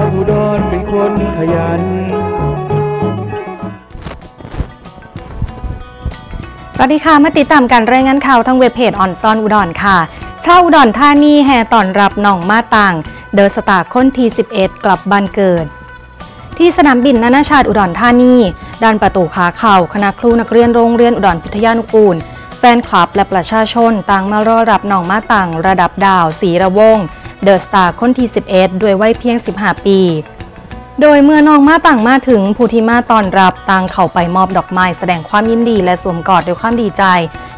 คนขยัน สวัสดีค่ะ มาติดตามการรายงานข่าวทางเว็บเพจออนซอนอุดรค่ะ ชาวอุดรธานีแห่ต้อนรับหน่องมาต่าง เดินสตาร์ค้นที11 กลับบ้านเกิด ที่สนามบินนานาชาติอุดรธานีด้านประตูขาเข้าคณะครูนักเรียนโรงเรียนอุดรพิทยานุกูล แฟนคลับและประชาชนต่างมารอรับหน่องมาต่าง ระดับดาว สีระวงศ์ เดอะสตาร์คนที่ 11 ด้วยวัยเพียง 15 ปี โดยเมื่อน้องมาต่างมาถึงผู้ที่มาตอนรับต่างเข้าไปมอบดอกไม้แสดงความยินดีและสวมกอดด้วยความดีใจ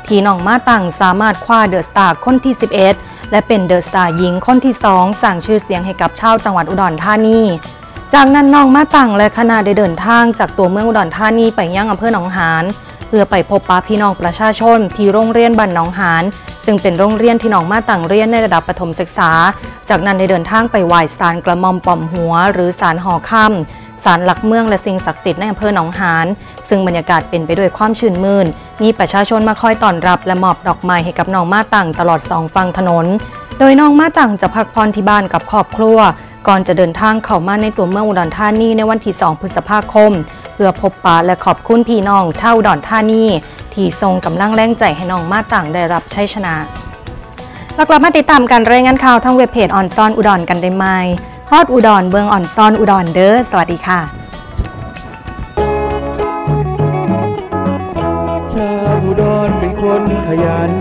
ที่น้องมาต่างสามารถคว้าเดอะสตาร์คนที่ 11 และเป็นเดอะสตาร์หญิงคนที่2สั่งชื่อเสียงให้กับชาวจังหวัดอุดรธานีจากนั้นน้องมาต่างและคณะได้เดินทางจากตัวเมืองอุดรธานีไปยังอำเภอหนองหานเพื่อไปพบปะพี่น้องประชาชนที่โรงเรียนบ้านหนองหาน ซึ่งเป็นโรงเรียนที่น้องมาต่างเรียนในระดับประถมศึกษา จากนั้นได้เดินทางไปไหว้ศาลกระมอมป่อมหัว หรือศาลหอค่ำศาลหลักเมืองและสิ่งศักดิ์สิทธิ์ในอำเภอหนองหานซึ่งบรรยากาศเป็นไปด้วยความชื่นมื่น มีประชาชนมาคอยต้อนรับและมอบดอกไม้ให้กับน้องมาต่างตลอดสองฝั่งถนน โดยน้องมาต่างจะพักผ่อนที่บ้านกับครอบครัวก่อนจะเดินทางเข้ามาในตัวเมืองอุดรธานีในวันที่ 2 พฤษภาคม เพื่อพบปะและขอบคุณพี่น้องชาวอุดรธานี ที่ทรงกำลังแรงใจให้น้องมาต่างได้รับชัยชนะเรากลับมาติดตามการรายงานข่าวทางเว็บเพจออนซอนอุดรกันได้ไหมฮอดอุดรเบืองออนซอนอุดรเด้อสวัสดีค่ะชาวอุดรเป็นคนขยัน